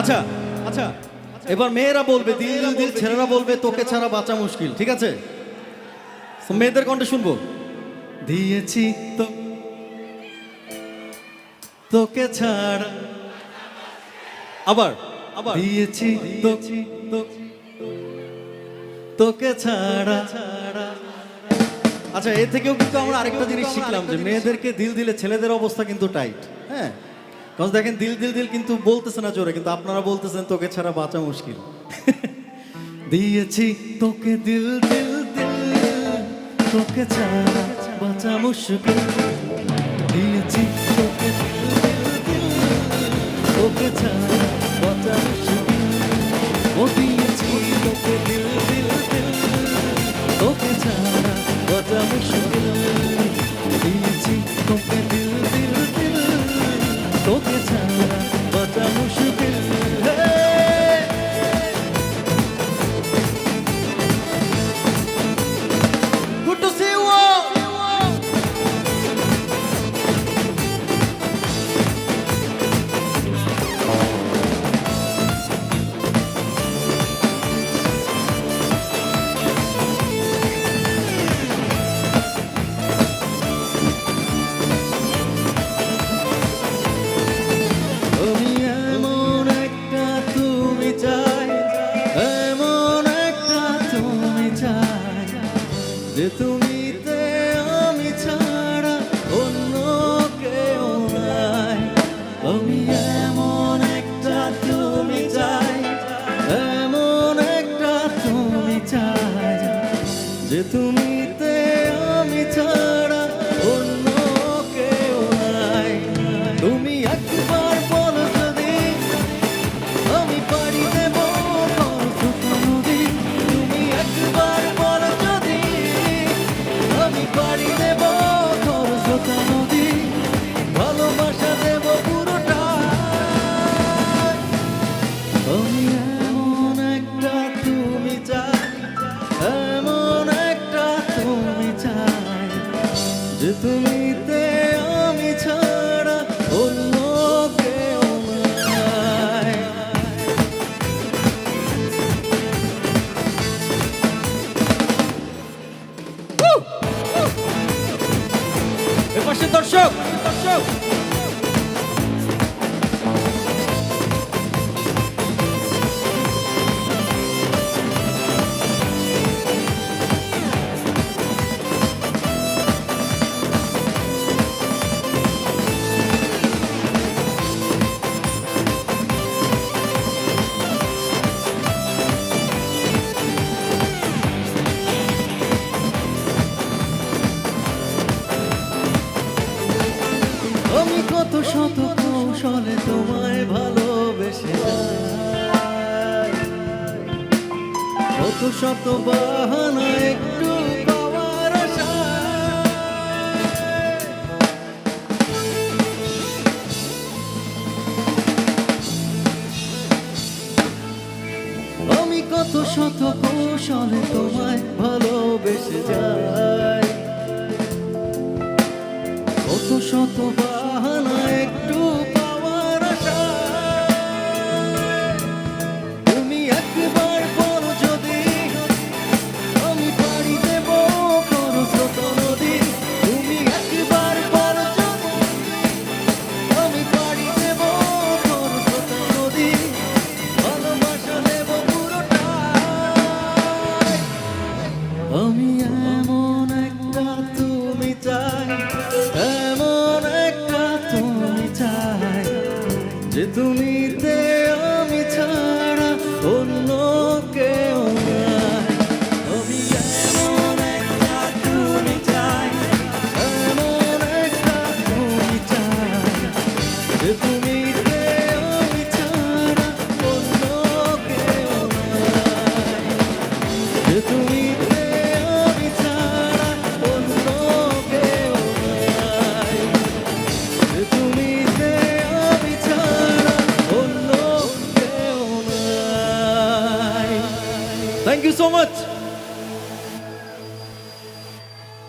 আচ্ছা আচ্ছা এবার মেয়েরা বলবে দিল দিল ছেলেরা বলবে তোকে ছাড়া বাঁচা মুশকিল ঠিক আছে? মেয়েদের কণ্ঠে শুনব। দিয়েছি তো তোকে ছাড়া। আবার আবার। দিয়েছি তোকে ছাড়া ছাড়া। আচ্ছা এ থেকেও কিন্তু আমরা আরেকটা জিনিস শিখলাম যে মেয়েদেরকে দিল দিলে ছেলেদের অবস্থা কিন্তু টাইট হ্যাঁ? কারণ দেখেন দিল দিল দিল কিন্তু বলতেছে না জোরে কিন্তু আপনারা বলতেছেন তোকে ছাড়া বাঁচা মুশকিল। দিয়েছি তোকে দিল দিল দিল তোকে ছাড়া বাঁচা মুশকিল। দিয়েছি তোকে ছাড়া বাঁচা মুশকিল দিয়েছি তোকে যে তুমিতে আমি ছাড়া অন্য কেউ নাই। তুমি একবার বলো যদি আমি পারি দেব তুমি একবার বলো যদি আমি পারি দেব নদী এপাশে দর্শক দর্শক কত শত বাহানা একটু পাওয়ার। আমি কত শত কৌশলে তোমায় ভালোবেসে যাই কত শত আমি এমন একটা তুমি চাই এমন একটা তুমি চাই যে তুমিতে আমি ছাড়া অন্য অন্য কেউ